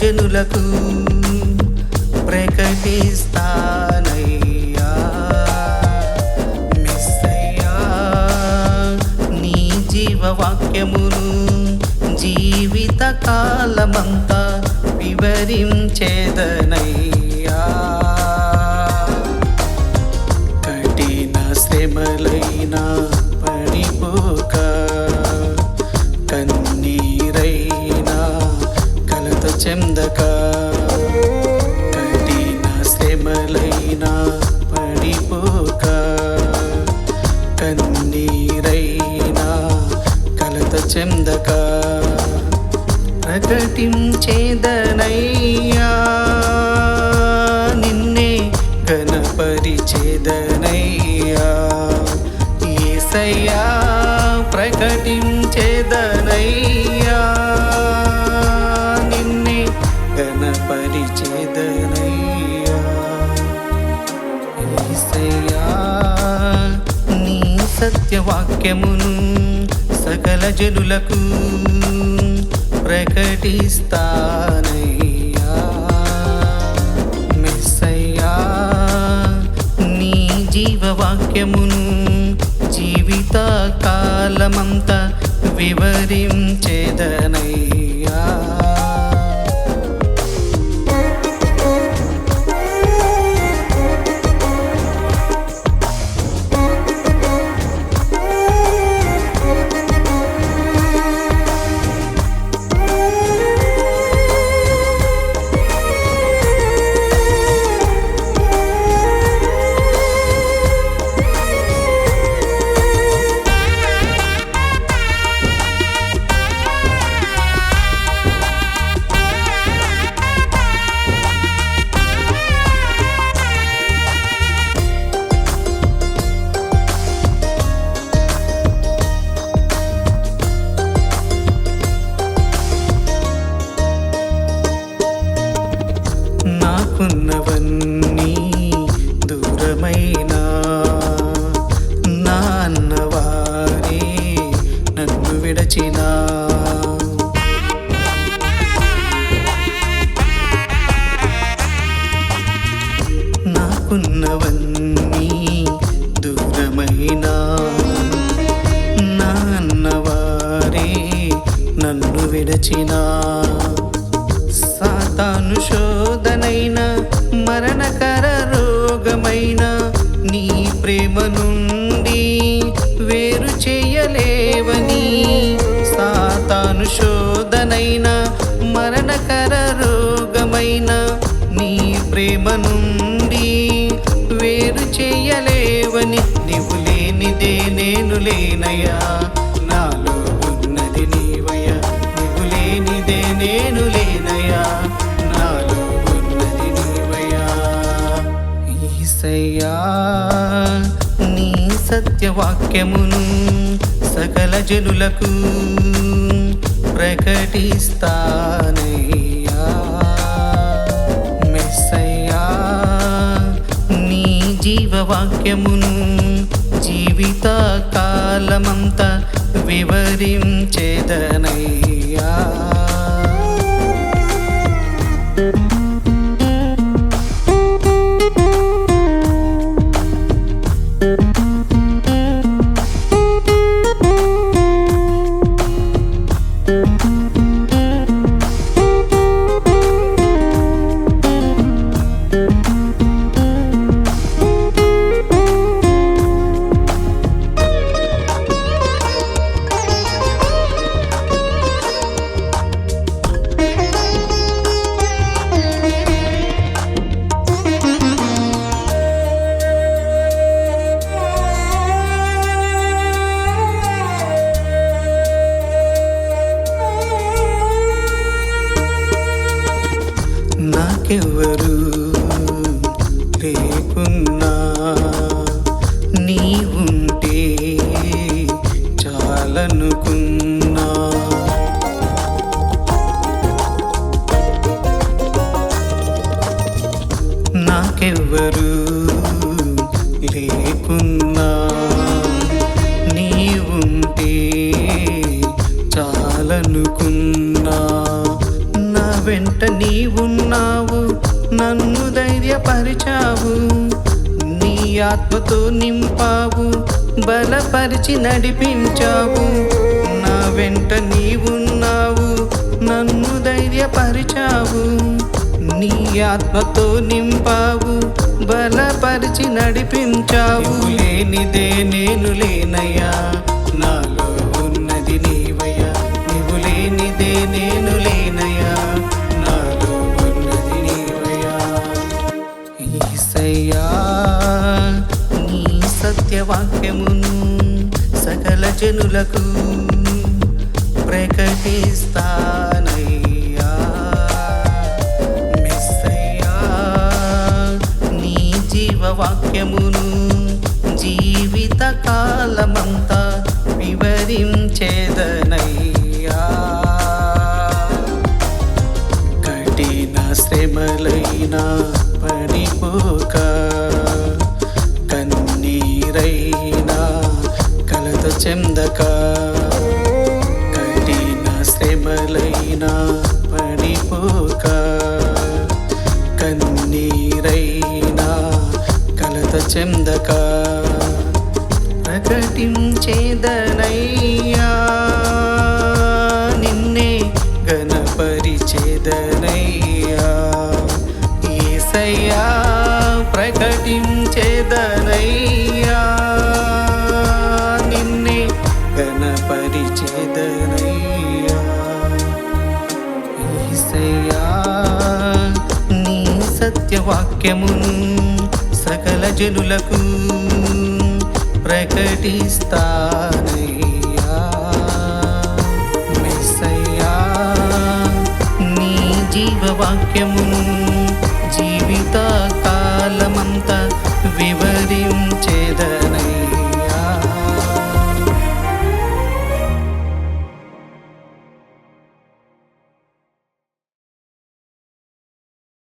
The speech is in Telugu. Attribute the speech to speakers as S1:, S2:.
S1: జనులకు ప్రకటిస్తానయ్యా. నీ జీవవాక్యమును జీవిత కాలమంతా వివరించేదనయ్యా. కఠిన శ్రమలైనా పడిపోక కన్నీరైనా కలత చెందక ప్రకటించేదనై గణపరిచేదనయ్యా ఏసయ్యా నీ సత్యవాక్యమును సకల జనులకు ప్రకటిస్తానయ్యా. మెస్సయ్యా నీ జీవవాక్యమును జీవిత కాలమంతా వివరించేదనయ్యా. అనుకున్నవన్నీ దూరమైనా? నాన్నవారే నన్ను విడచినా? నాకున్నవన్నీ దూరమైనా? నాన్నవారే నన్ను విడచినా? సాతాను శోధనైన అయినా నీ ప్రేమ నుండి వేరు చేయలేవని నీవు లేనిదే నేను లేనయా నాలో ఉన్నది నీవయ్యా. నీవు లేనిదే నేను లేనయా నాలో ఉన్నది నీవయ్యా. ఈసయ్యా నీ సత్యవాక్యమును సకల జనులకు ప్రకటిస్తానయ్యా. జీవవాక్యమును జీవిత కాలమంతా వివరించేదనయ్యా. నాకెవరు లేకున్నా. నీ ఉంటే చాలనుకున్నా. నాకెవరు లేకున్నా. బలపరిచావు. నీ ఆత్మతో నింపావు. బలపరిచి నడిపించావు. నా వెంట నీవున్నావు. నన్ను ధైర్యపరిచావు. నీ ఆత్మతో నింపావు. బలపరిచి నడిపించావు. లేనిదే నేను లేనయ్యా. నాలో ఉన్నది నీవయ్యా. నీవు లేనిదే నేను వాక్యమును సకల జనులకు ప్రకటిస్తానయ్యా. మెస్సయ్యా నీ జీవవాక్యమును జీవిత కాలమంతా వివరించేదనయ్యా. కఠిన శ్రమలైన పడిపోక చెందక కఠిన శ్రమలైనా పడిపోక కన్నీరైనా కలత చెందక ప్రకటించేదనయ్యా. సత్యవాక్యమును సకల జనులకు ప్రకటిస్తానయ్యా. మెస్సయ్యా నీ జీవవాక్యమును